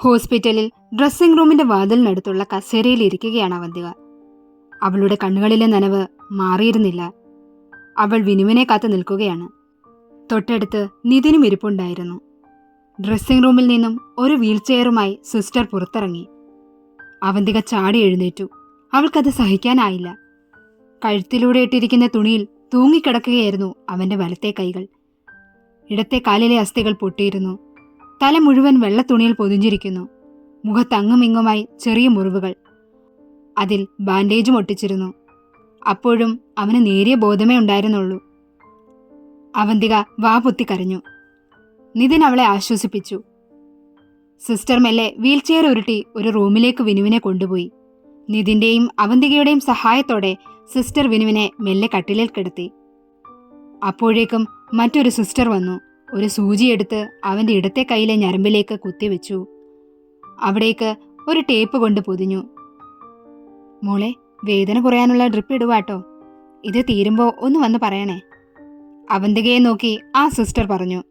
ഹോസ്പിറ്റലിൽ ഡ്രസ്സിംഗ് റൂമിന്റെ വാതിലിനടുത്തുള്ള കസേരയിൽ ഇരിക്കുകയാണ് അവന്തിക. അവളുടെ കണ്ണുകളിലെ നനവ് മാറിയിരുന്നില്ല. അവൾ വിനുവിനെ കാത്തു നിൽക്കുകയാണ്. തൊട്ടടുത്ത് നിതിനും ഇരിപ്പുണ്ടായിരുന്നു. ഡ്രസ്സിംഗ് റൂമിൽ നിന്നും ഒരു വീൽചെയറുമായി സിസ്റ്റർ പുറത്തിറങ്ങി. അവന്തിക ചാടി എഴുന്നേറ്റു. അവൾക്കത് സഹിക്കാനായില്ല. കഴുത്തിലൂടെ ഇട്ടിരിക്കുന്ന തുണിയിൽ തൂങ്ങിക്കിടക്കുകയായിരുന്നു അവന്റെ വലത്തെ കൈകൾ. ഇടത്തെ കാലിലെ അസ്ഥികൾ പൊട്ടിയിരുന്നു. തല മുഴുവൻ വെള്ള തുണിയിൽ പൊതിഞ്ഞിരിക്കുന്നു മുഖത്തങ്ങുമിങ്ങുമായി ചെറിയ മുറിവുകൾ. അതിൽ ബാൻഡേജും ഒട്ടിച്ചിരുന്നു. അപ്പോഴും അവന് നേരിയ ബോധമേ ഉണ്ടായിരുന്നുള്ളൂ. അവന്തിക വാ പൊത്തി കരഞ്ഞു. നിതിൻ അവളെ ആശ്വസിപ്പിച്ചു. സിസ്റ്റർ മെല്ലെ വീൽചെയർ ഉരുട്ടി ഒരു റൂമിലേക്ക് വിനുവിനെ കൊണ്ടുപോയി. നിതിന്റെയും അവന്തികയുടെയും സഹായത്തോടെ സിസ്റ്റർ വിനുവിനെ മെല്ലെ കട്ടിലിൽ കിടത്തി. അപ്പോഴേക്കും മറ്റൊരു സിസ്റ്റർ വന്നു. ഒരു സൂചിയെടുത്ത് അവന്റെ ഇടത്തെ കൈയിലെ ഞരമ്പിലേക്ക് കുത്തിവെച്ചു. അവിടേക്ക് ഒരു ടേപ്പ് കൊണ്ട് പൊതിഞ്ഞു. മോളെ വേദന കുറയാനുള്ള ഡ്രിപ്പ് ഇടുവാട്ടോ ഇത് തീരുമ്പോ ഒന്ന് വന്ന് പറയണേ. അവന്തികയെ നോക്കി ആ സിസ്റ്റർ പറഞ്ഞു.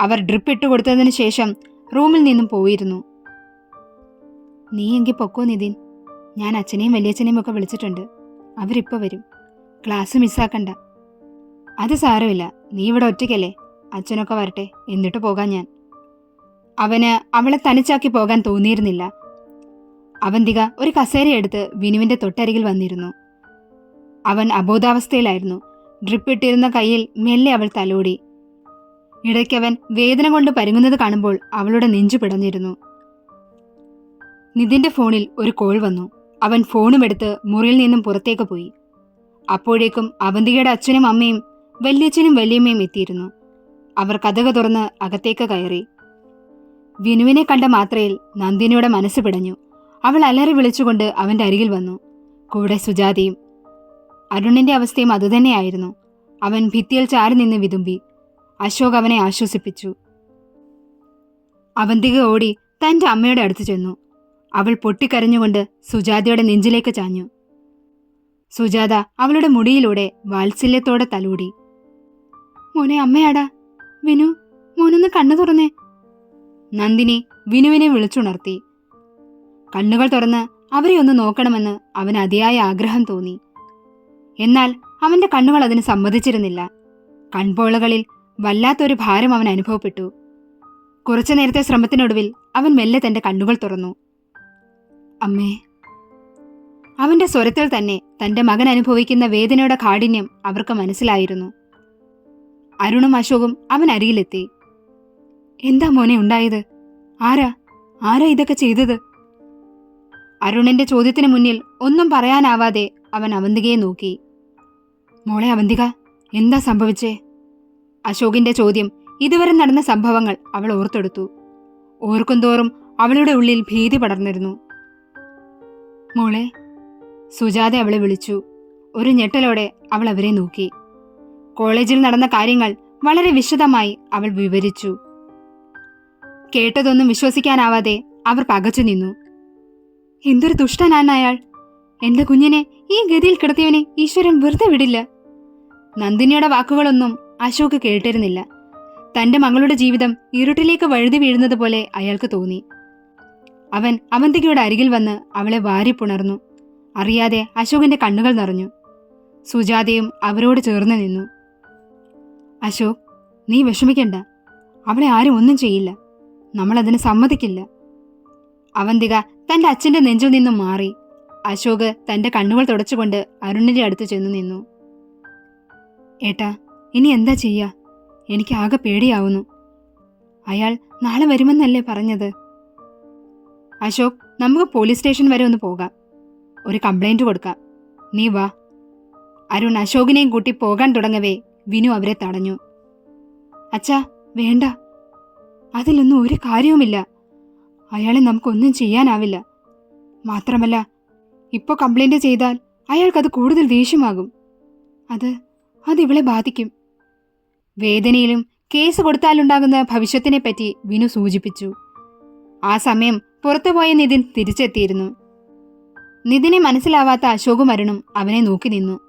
അവർ ഡ്രിപ്പ് ഇട്ട് കൊടുത്തതിന് ശേഷം റൂമിൽ നിന്നും പോയിരുന്നു. നീ എങ്കിൽ പൊക്കോ നിതിൻ. ഞാൻ അച്ഛനെയും വലിയച്ഛനെയും ഒക്കെ വിളിച്ചിട്ടുണ്ട്. അവരിപ്പോ വരും. ക്ലാസ് മിസ്സാക്കണ്ട. അത് സാരമില്ല. നീ ഇവിടെ ഒറ്റയ്ക്കല്ലേ? അച്ഛനൊക്കെ വരട്ടെ എന്നിട്ട് പോകാൻ ഞാൻ. അവന് അവളെ തനിച്ചാക്കി പോകാൻ തോന്നിയിരുന്നില്ല. അവന്തിക ഒരു കസേരയെടുത്ത് വിനുവിന്റെ തൊട്ടരികിൽ വന്നിരുന്നു. അവൻ അബോധാവസ്ഥയിലായിരുന്നു. ഡ്രിപ്പ് ഇട്ടിരുന്ന കയ്യിൽ മെല്ലെ അവൾ തലോടി. ഇടയ്ക്കവൻ വേദന കൊണ്ട് പരുങ്ങുന്നത് കാണുമ്പോൾ അവളുടെ നെഞ്ചു പിടഞ്ഞിരുന്നു. നിതിന്റെ ഫോണിൽ ഒരു കോൾ വന്നു. അവൻ ഫോണും എടുത്ത് മുറിയിൽ നിന്നും പുറത്തേക്ക് പോയി. അപ്പോഴേക്കും അവന്തികയുടെ അച്ഛനും അമ്മയും വല്യച്ഛനും വല്യമ്മയും എത്തിയിരുന്നു. അവർ കഥക തുറന്ന് അകത്തേക്ക് കയറി. വിനുവിനെ കണ്ട മാത്രയിൽ നന്ദിനിയുടെ മനസ്സ് പിടഞ്ഞു. അവൾ അലറി വിളിച്ചുകൊണ്ട് അവന്റെ അരികിൽ വന്നു. കൂടെ സുജാതയും അരുണിന്റെ അവസ്ഥയും അതുതന്നെയായിരുന്നു അവൻ ഭിത്തിയിൽ ചാരി നിന്ന് വിതുമ്പി. അശോക് അവനെ ആശ്വസിപ്പിച്ചു. അവന്തിക ഓടി തന്റെ അമ്മയുടെ അടുത്ത് ചെന്നു. അവൾ പൊട്ടിക്കരഞ്ഞുകൊണ്ട് സുജാതയുടെ നെഞ്ചിലേക്ക് ചാഞ്ഞു. സുജാത അവളുടെ മുടിയിലൂടെ വാത്സല്യത്തോടെ തലൂടി. മോനെ അമ്മയാടാ വിനു മോനൊന്ന് കണ്ണു തുറന്നേ. നന്ദിനി വിനുവിനെ വിളിച്ചുണർത്തി. കണ്ണുകൾ തുറന്ന് അവരെ ഒന്ന് നോക്കണമെന്ന് അവന് അതിയായ ആഗ്രഹം തോന്നി. എന്നാൽ അവന്റെ കണ്ണുകൾ അതിന് സമ്മതിച്ചിരുന്നില്ല. കൺപോളകളിൽ വല്ലാത്തൊരു ഭാരം അവൻ അനുഭവപ്പെട്ടു. കുറച്ചു നേരത്തെ ശ്രമത്തിനൊടുവിൽ അവൻ മെല്ലെ തന്റെ കണ്ണുകൾ തുറന്നു. അമ്മേ. അവന്റെ സ്വരത്തിൽ തന്നെ തന്റെ മകൻ അനുഭവിക്കുന്ന വേദനയുടെ കാഠിന്യം അവർക്ക് മനസ്സിലായിരുന്നു. അരുണും അശോകും അവൻ അരികിലെത്തി. എന്താ മോനെ ഉണ്ടായത്? ആരാ? ആരാ ഇതൊക്കെ ചെയ്തത്? അരുണിന്റെ ചോദ്യത്തിന് മുന്നിൽ ഒന്നും പറയാനാവാതെ അവൻ അവന്തികയെ നോക്കി. മോളെ അവന്തിക എന്താ സംഭവിച്ചേ? അശോകിന്റെ ചോദ്യം ഇതുവരെ നടന്ന സംഭവങ്ങൾ അവൾ ഓർത്തെടുത്തു. ഓർക്കുന്തോറും അവളുടെ ഉള്ളിൽ ഭീതി പടർന്നിരുന്നു. മോളെ സുജാത അവളെ വിളിച്ചു. ഒരു ഞെട്ടലോടെ അവൾ അവരെ നോക്കി. കോളേജിൽ നടന്ന കാര്യങ്ങൾ വളരെ വിശദമായി അവൾ വിവരിച്ചു. കേട്ടതൊന്നും വിശ്വസിക്കാനാവാതെ അവർ പകച്ചു നിന്നു. എന്തൊരു ദുഷ്ടനാണ് എന്റെ കുഞ്ഞിനെ ഈ ഗതിയിൽ കിടത്തിയവനെ ഈശ്വരൻ വെറുതെ വിടില്ല. നന്ദിനിയുടെ വാക്കുകളൊന്നും അശോക് കേട്ടിരുന്നില്ല. തന്റെ മകളുടെ ജീവിതം ഇരുട്ടിലേക്ക് വഴുതി വീഴുന്നത് പോലെ അയാൾക്ക് തോന്നി. അവൻ അവന്തികയുടെ അരികിൽ വന്ന് അവളെ വാരിപ്പുണർന്നു അറിയാതെ അശോകിന്റെ കണ്ണുകൾ നിറഞ്ഞു. സുജാതയും അവരോട് ചേർന്ന് നിന്നു. അശോക് നീ വിഷമിക്കണ്ട. അവിടെ ആരും ഒന്നും ചെയ്യില്ല. നമ്മളതിന് സമ്മതിക്കില്ല. അവന്തിക തന്റെ അച്ഛന്റെ നെഞ്ചിൽ നിന്നും മാറി. അശോക് തന്റെ കണ്ണുകൾ തുടച്ചുകൊണ്ട് അരുണിന്റെ അടുത്ത് ചെന്നു നിന്നു. ഏട്ടാ ഇനി എന്താ ചെയ്യുക എനിക്ക് ആകെ പേടിയാവുന്നു. അയാൾ നാളെ വരുമെന്നല്ലേ പറഞ്ഞത്? അശോക് നമുക്ക് പോലീസ് സ്റ്റേഷൻ വരെ ഒന്ന് പോകാം. ഒരു കംപ്ലൈന്റ് കൊടുക്കാം. നീ വാ. അരുൺ അശോകിനെയും കൂട്ടി പോകാൻ തുടങ്ങവേ വിനു അവരെ തടഞ്ഞു. അച്ഛാ വേണ്ട. അതിലൊന്നും ഒരു കാര്യവുമില്ല. അയാളെ നമുക്കൊന്നും ചെയ്യാനാവില്ല. മാത്രമല്ല ഇപ്പോൾ കംപ്ലൈന്റ് ചെയ്താൽ അയാൾക്കത് കൂടുതൽ ദേഷ്യമാകും. അത് അത് ഇവളെ ബാധിക്കും. വേദനയിലും കേസ് കൊടുത്താലുണ്ടാകുന്ന ഭവിഷ്യത്തിനെപ്പറ്റി വിനു സൂചിപ്പിച്ചു. ആ സമയം പുറത്തുപോയ നിതിൻ തിരിച്ചെത്തിയിരുന്നു. നിതിനെ മനസ്സിലാവാത്ത അശോകും അരുണും അവനെ നോക്കി നിന്നു.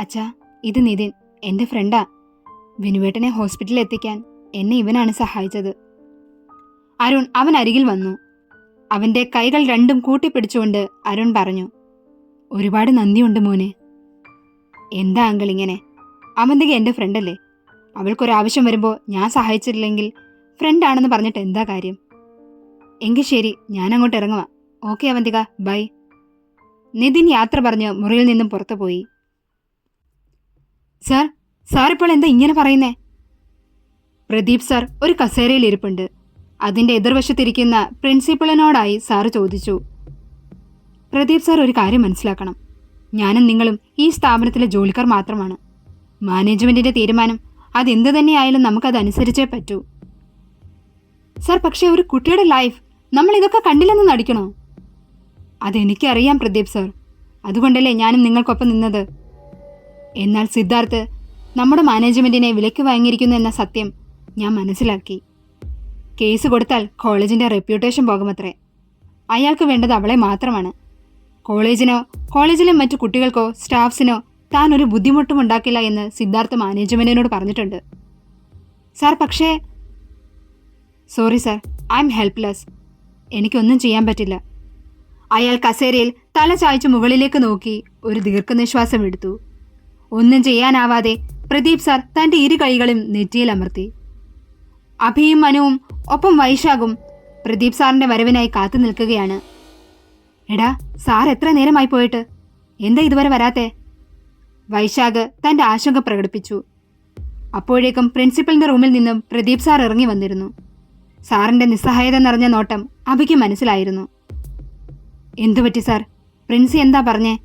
അച്ഛാ ഇത് നിതിൻ. എന്റെ ഫ്രണ്ടാ വിനുവേട്ടനെ ഹോസ്പിറ്റലിൽ എത്തിക്കാൻ എന്നെ ഇവനാണ് സഹായിച്ചത്. അരുൺ അവൻ അരികിൽ വന്നു. അവന്റെ കൈകൾ രണ്ടും കൂട്ടിപ്പിടിച്ചുകൊണ്ട് അരുൺ പറഞ്ഞു ഒരുപാട് നന്ദിയുണ്ട് മോനെ. എന്താ അങ്കിൾ ഇങ്ങനെ? അവന്തിക എന്റെ ഫ്രണ്ടല്ലേ? അവൾക്കൊരാവശ്യം വരുമ്പോൾ ഞാൻ സഹായിച്ചില്ലെങ്കിൽ ഫ്രണ്ടാണെന്ന് പറഞ്ഞിട്ട് എന്താ കാര്യം? എങ്കിൽ ശരി ഞാൻ അങ്ങോട്ട് ഇറങ്ങുക ഓക്കെ അവന്തിക ബൈ. നിതിൻ യാത്ര പറഞ്ഞ് മുറിയിൽ നിന്നും പുറത്തു പോയി സാർ ഇപ്പോൾ എന്താ ഇങ്ങനെ പറയുന്നേ? പ്രദീപ് സാർ ഒരു കസേരയിൽ ഇരിപ്പുണ്ട്. അതിന്റെ എതിർവശത്തിരിക്കുന്ന പ്രിൻസിപ്പളിനോടായി സാറ് ചോദിച്ചു. പ്രദീപ് സാർ ഒരു കാര്യം മനസ്സിലാക്കണം. ഞാനും നിങ്ങളും ഈ സ്ഥാപനത്തിലെ ജോലിക്കാർ മാത്രമാണ്. മാനേജ്മെന്റിന്റെ തീരുമാനം അതെന്ത് തന്നെയായാലും നമുക്കത് അനുസരിച്ചേ പറ്റൂ. സാർ പക്ഷേ ഒരു കുട്ടിയുടെ ലൈഫ് നമ്മൾ ഇതൊക്കെ കണ്ടില്ലെന്ന് നടിക്കണോ? അതെനിക്കറിയാം പ്രദീപ് സാർ. അതുകൊണ്ടല്ലേ ഞാനും നിങ്ങൾക്കൊപ്പം നിന്നത്. എന്നാൽ സിദ്ധാർത്ഥ് നമ്മുടെ മാനേജ്മെന്റിനെ വിലക്ക് വാങ്ങിയിരിക്കുന്നു എന്ന സത്യം ഞാൻ മനസ്സിലാക്കി. കേസ് കൊടുത്താൽ കോളേജിന്റെ റെപ്യൂട്ടേഷൻ പോകുമത്രേ. അയാൾക്ക് വേണ്ടത് അവളെ മാത്രമാണ്. കോളേജിനോ കോളേജിലെ മറ്റു കുട്ടികൾക്കോ സ്റ്റാഫ്സിനോ താൻ ഒരു ബുദ്ധിമുട്ടും ഉണ്ടാക്കില്ല എന്ന് സിദ്ധാർത്ഥ് മാനേജ്മെന്റിനോട് പറഞ്ഞിട്ടുണ്ട്. സാർ പക്ഷേ sorry sir I M helpless. എനിക്കൊന്നും ചെയ്യാൻ പറ്റില്ല. അയാൾ കസേരയിൽ തല ചായ്ച്ച് മുകളിലേക്ക് നോക്കി ഒരു ദീർഘനിശ്വാസം എടുത്തു. ഒന്നും ചെയ്യാനാവാതെ പ്രദീപ് സാർ തന്റെ ഇരു കൈകളും നെറ്റിയിൽ അമർത്തി. അഭിയും മനുവും ഒപ്പം വൈശാഖും പ്രദീപ് സാറിന്റെ വരവിനായി കാത്തു നിൽക്കുകയാണ്. എടാ സാർ എത്ര നേരമായി പോയിട്ട്? എന്താ ഇതുവരെ വരാത്തെ? വൈശാഖ് തന്റെ ആശങ്ക പ്രകടിപ്പിച്ചു. അപ്പോഴേക്കും പ്രിൻസിപ്പലിന്റെ റൂമിൽ നിന്നും പ്രദീപ് സാർ ഇറങ്ങി വന്നിരുന്നു. സാറിന്റെ നിസ്സഹായത നിറഞ്ഞ നോട്ടം അഭിക്ക് മനസ്സിലായിരുന്നു. എന്തുപറ്റി സാർ? പ്രിൻസി എന്താ പറഞ്ഞേ?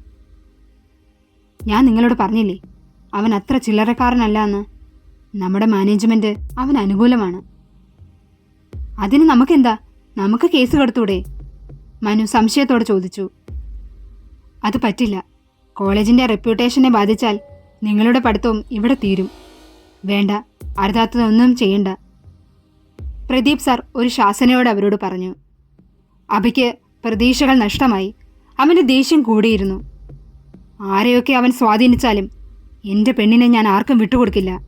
ഞാൻ നിങ്ങളോട് പറഞ്ഞില്ലേ അവൻ അത്ര ചില്ലറക്കാരനല്ല എന്ന് നമ്മുടെ മാനേജ്മെന്റ് അവൻ അനുകൂലമാണ്. അതിന് നമുക്കെന്താ? നമുക്ക് കേസ് കൊടുത്തൂടെ? മനു സംശയത്തോടെ ചോദിച്ചു. അത് പറ്റില്ല. കോളേജിന്റെ റെപ്യൂട്ടേഷനെ ബാധിച്ചാൽ നിങ്ങളുടെ പഠിത്തവും ഇവിടെ തീരും. വേണ്ട അരുതാത്തതൊന്നും ചെയ്യണ്ട. പ്രദീപ് സാർ ഒരു ശാസനയോട് അവരോട് പറഞ്ഞു. അഭിക്ക് പ്രതീക്ഷകൾ നഷ്ടമായി. അവന്റെ ദേഷ്യം കൂടിയിരുന്നു. ആരെയൊക്കെ അവൻ സ്വാധീനിച്ചാലും എന്റെ പെണ്ണിനെ ഞാൻ ആർക്കും വിട്ടുകൊടുക്കില്ല.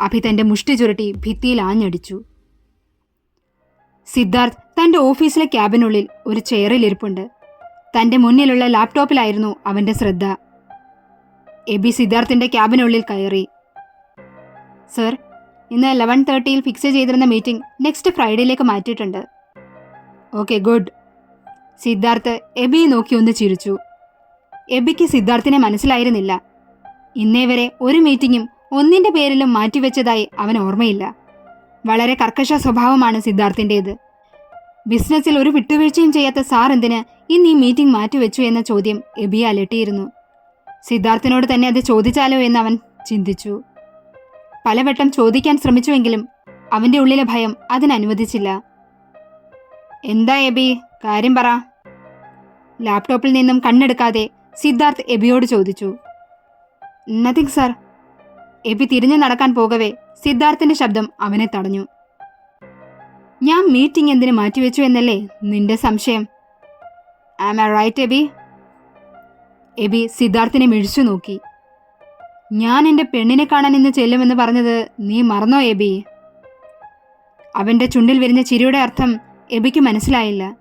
അഭി തന്റെ മുഷ്ടി ചുരുട്ടി ഭിത്തിയിൽ ആഞ്ഞടിച്ചു. സിദ്ധാർത്ഥ് തന്റെ ഓഫീസിലെ ക്യാബിനുള്ളിൽ ഒരു ചെയറിൽ ഇരിപ്പുണ്ട്. തന്റെ മുന്നിലുള്ള ലാപ്ടോപ്പിലായിരുന്നു അവന്റെ ശ്രദ്ധ. എബി സിദ്ധാർത്ഥിന്റെ ക്യാബിനുള്ളിൽ കയറി. സർ ഇന്ന് ലെവൻ തേർട്ടിയിൽ ഫിക്സ് ചെയ്തിരുന്ന മീറ്റിംഗ് നെക്സ്റ്റ് ഫ്രൈഡേയിലേക്ക് മാറ്റിയിട്ടുണ്ട്. ഓക്കെ ഗുഡ് സിദ്ധാർത്ഥ് എബിയെ നോക്കി ഒന്ന് ചിരിച്ചു. എബിക്ക് സിദ്ധാർത്ഥിനെ മനസ്സിലായിരുന്നില്ല. ഇന്നേ വരെ ഒരു മീറ്റിംഗും ഒന്നിന്റെ പേരിലും മാറ്റിവെച്ചതായി അവൻ ഓർമ്മയില്ല. വളരെ കർക്കശ സ്വഭാവമാണ് സിദ്ധാർത്ഥിന്റേത് ബിസിനസ്സിൽ ഒരു വിട്ടുവീഴ്ചയും ചെയ്യാത്ത സാർ എന്തിന് ഇന്ന് ഈ മീറ്റിംഗ് മാറ്റിവെച്ചു എന്ന ചോദ്യം എബിയെ അലട്ടിയിരുന്നു. സിദ്ധാർത്ഥിനോട് തന്നെ അത് ചോദിച്ചാലോ എന്ന് അവൻ ചിന്തിച്ചു. പലവട്ടം ചോദിക്കാൻ ശ്രമിച്ചുവെങ്കിലും അവന്റെ ഉള്ളിലെ ഭയം അതിനനുവദിച്ചില്ല. എന്താ എബി? കാര്യം പറ. ലാപ്ടോപ്പിൽ നിന്നും കണ്ണെടുക്കാതെ സിദ്ധാർത്ഥ് എബിയോട് ചോദിച്ചു. നത്തിങ് സർ എബി തിരിഞ്ഞു നടക്കാൻ പോകവേ സിദ്ധാർത്ഥിന്റെ ശബ്ദം അവനെ തടഞ്ഞു. ഞാൻ മീറ്റിംഗ് എന്തിനു മാറ്റിവെച്ചു എന്നല്ലേ നിന്റെ സംശയം? Am I right Eby? Eby സിദ്ധാർത്ഥിനെ മിഴിച്ചു നോക്കി. ഞാൻ എന്റെ പെണ്ണിനെ കാണാൻ ഇന്ന് ചെല്ലുമെന്ന് പറഞ്ഞത് നീ മറന്നോ എബി? അവന്റെ ചുണ്ടിൽ വിരിഞ്ഞ ചിരിയുടെ അർത്ഥം എബിക്ക് മനസ്സിലായില്ല.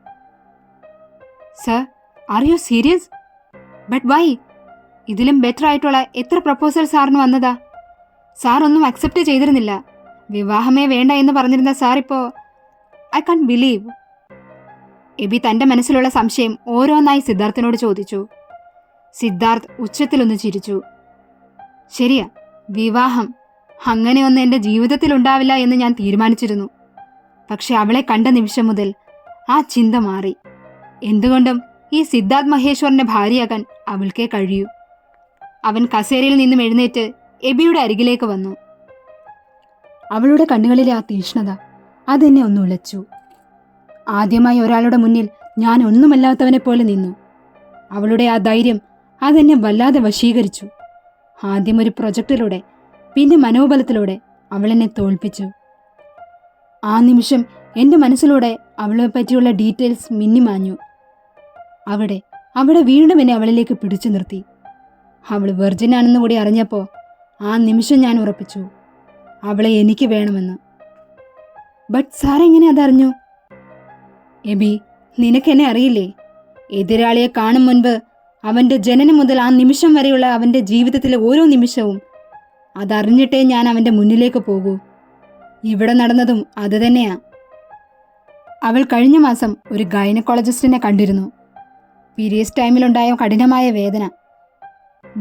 Sir are you serious but why ഇതിലും ബെറ്റർ ആയിട്ടുള്ള എത്ര പ്രപ്പോസൽ സാറിന് വന്നതാ? സാർ ഒന്നും അക്സെപ്റ്റ് ചെയ്തിരുന്നില്ല. വിവാഹമേ വേണ്ട എന്ന് പറഞ്ഞിരുന്ന സാർ ഇപ്പോ ഐ കാൺ ബിലീവ് എബി തന്റെ മനസ്സിലുള്ള സംശയം ഓരോന്നായി സിദ്ധാർത്ഥിനോട് ചോദിച്ചു. സിദ്ധാർത്ഥ് ഉച്ചത്തിലൊന്ന് ചിരിച്ചു. ശരിയാ വിവാഹം. അങ്ങനെയൊന്നും എന്റെ ജീവിതത്തിൽ ഉണ്ടാവില്ല എന്ന് ഞാൻ തീരുമാനിച്ചിരുന്നു. പക്ഷെ അവളെ കണ്ട നിമിഷം മുതൽ ആ ചിന്ത മാറി. എന്തുകൊണ്ടും ഈ സിദ്ധാർത്ഥ് മഹേശ്വറിന്റെ ഭാര്യയാകാൻ അവൾക്കേ കഴിയൂ. അവൻ കസേരയിൽ നിന്നും എഴുന്നേറ്റ് എബിയുടെ അരികിലേക്ക് വന്നു. അവളുടെ കണ്ണുകളിലെ ആ തീഷ്ണത അതെന്നെ ഒന്ന് ഉലച്ചു. ആദ്യമായി ഒരാളുടെ മുന്നിൽ ഞാൻ ഒന്നുമല്ലാത്തവനെ പോലെ നിന്നു. അവളുടെ ആ ധൈര്യം അതെന്നെ വല്ലാതെ വശീകരിച്ചു. ആദ്യം ഒരു പ്രൊജക്റ്റിലൂടെ പിന്നെ മനോബലത്തിലൂടെ അവളെന്നെ തോൽപ്പിച്ചു. ആ നിമിഷം എന്റെ മനസ്സിലൂടെ അവളെ പറ്റിയുള്ള ഡീറ്റെയിൽസ് മിന്നിമാഞ്ഞു. അവിടെ അവിടെ വീണ്ടും എന്നെ അവളിലേക്ക് പിടിച്ചു നിർത്തി. അവൾ വെർജിനാണെന്ന് കൂടി അറിഞ്ഞപ്പോൾ ആ നിമിഷം ഞാൻ ഉറപ്പിച്ചു അവളെ എനിക്ക് വേണമെന്ന്. ബട്ട് സാറെങ്ങനെ അതറിഞ്ഞു? എബി നിനക്കെന്നെ അറിയില്ലേ? എതിരാളിയെ കാണും മുൻപ് അവന്റെ ജനനം മുതൽ ആ നിമിഷം വരെയുള്ള അവന്റെ ജീവിതത്തിലെ ഓരോ നിമിഷവും അതറിഞ്ഞിട്ടേ ഞാൻ അവന്റെ മുന്നിലേക്ക് പോകൂ. ഇവിടെ നടന്നതും അത് അവൾ കഴിഞ്ഞ മാസം ഒരു ഗൈനക്കോളജിസ്റ്റിനെ കണ്ടിരുന്നു. പീരിയഡ്സ് ടൈമിലുണ്ടായ കഠിനമായ വേദന.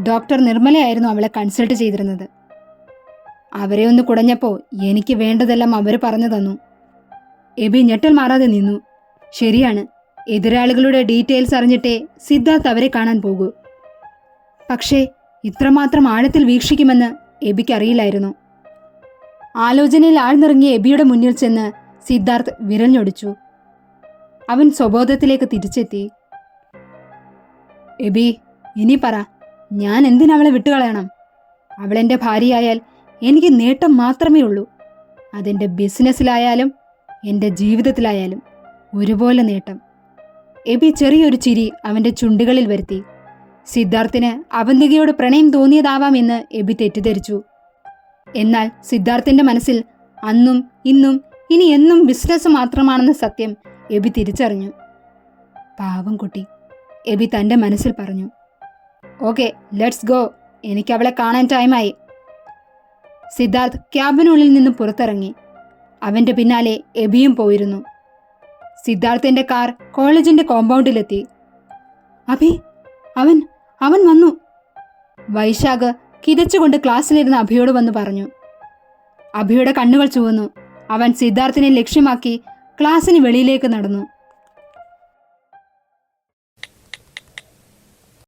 ഡോക്ടർ നിർമ്മലയായിരുന്നു അവളെ കൺസൾട്ട് ചെയ്തിരുന്നത്. അവരെ ഒന്ന് കുടഞ്ഞപ്പോൾ എനിക്ക് വേണ്ടതെല്ലാം അവർ പറഞ്ഞു തന്നു. എബി ഞെട്ടൽ മാറാതെ നിന്നു. ശരിയാണ് എതിരാളികളുടെ ഡീറ്റെയിൽസ് അറിഞ്ഞിട്ടേ സിദ്ധാർത്ഥ് അവരെ കാണാൻ പോകൂ. പക്ഷേ ഇത്രമാത്രം ആഴത്തിൽ വീക്ഷിക്കുമെന്ന് എബിക്കറിയില്ലായിരുന്നു ആലോചനയിൽ ആഴ്ന്നിറങ്ങിയ എബിയുടെ മുന്നിൽ ചെന്ന് സിദ്ധാർത്ഥ് വിരഞ്ഞൊടിച്ചു അവൻ സ്വബോധത്തിലേക്ക് തിരിച്ചെത്തി. എബി ഇനി പറ ഞാൻ എന്തിനവളെ വിട്ടുകളയണം? അവളെന്റെ ഭാര്യയായാൽ എനിക്ക് നേട്ടം മാത്രമേ ഉള്ളൂ. അതെന്റെ ബിസിനസ്സിലായാലും എന്റെ ജീവിതത്തിലായാലും ഒരുപോലെ നേട്ടം. എബി ചെറിയൊരു ചിരി അവന്റെ ചുണ്ടുകളിൽ വരുത്തി. സിദ്ധാർത്ഥിന് അവന്തികയോട് പ്രണയം തോന്നിയതാവാം എന്ന് എബി തെറ്റിദ്ധരിച്ചു. എന്നാൽ സിദ്ധാർത്ഥിന്റെ മനസ്സിൽ അന്നും ഇന്നും ഇനി എന്നും ബിസിനസ് മാത്രമാണെന്ന സത്യം എബി തിരിച്ചറിഞ്ഞു. പാവം കുട്ടി. എബി തന്റെ മനസ്സിൽ പറഞ്ഞു. Okay let's go. എനിക്ക് അവളെ കാണാൻ ടൈമായി. സിദ്ധാർത്ഥ് ക്യാബിനുള്ളിൽ നിന്നും പുറത്തിറങ്ങി. അവന്റെ പിന്നാലെ എബിയും പോയിരുന്നു. സിദ്ധാർത്ഥിന്റെ കാർ കോളേജിന്റെ കോമ്പൗണ്ടിലെത്തി. അഭി അവൻ അവൻ വന്നു. വൈശാഖ് കിതച്ചുകൊണ്ട് ക്ലാസ്സിലിരുന്ന അഭിയോട് വന്ന് പറഞ്ഞു. അഭിയുടെ കണ്ണുകൾ ചുവന്നു. അവൻ സിദ്ധാർത്ഥിനെ ലക്ഷ്യമാക്കി ക്ലാസ്സിന് വെളിയിലേക്ക് നടന്നു.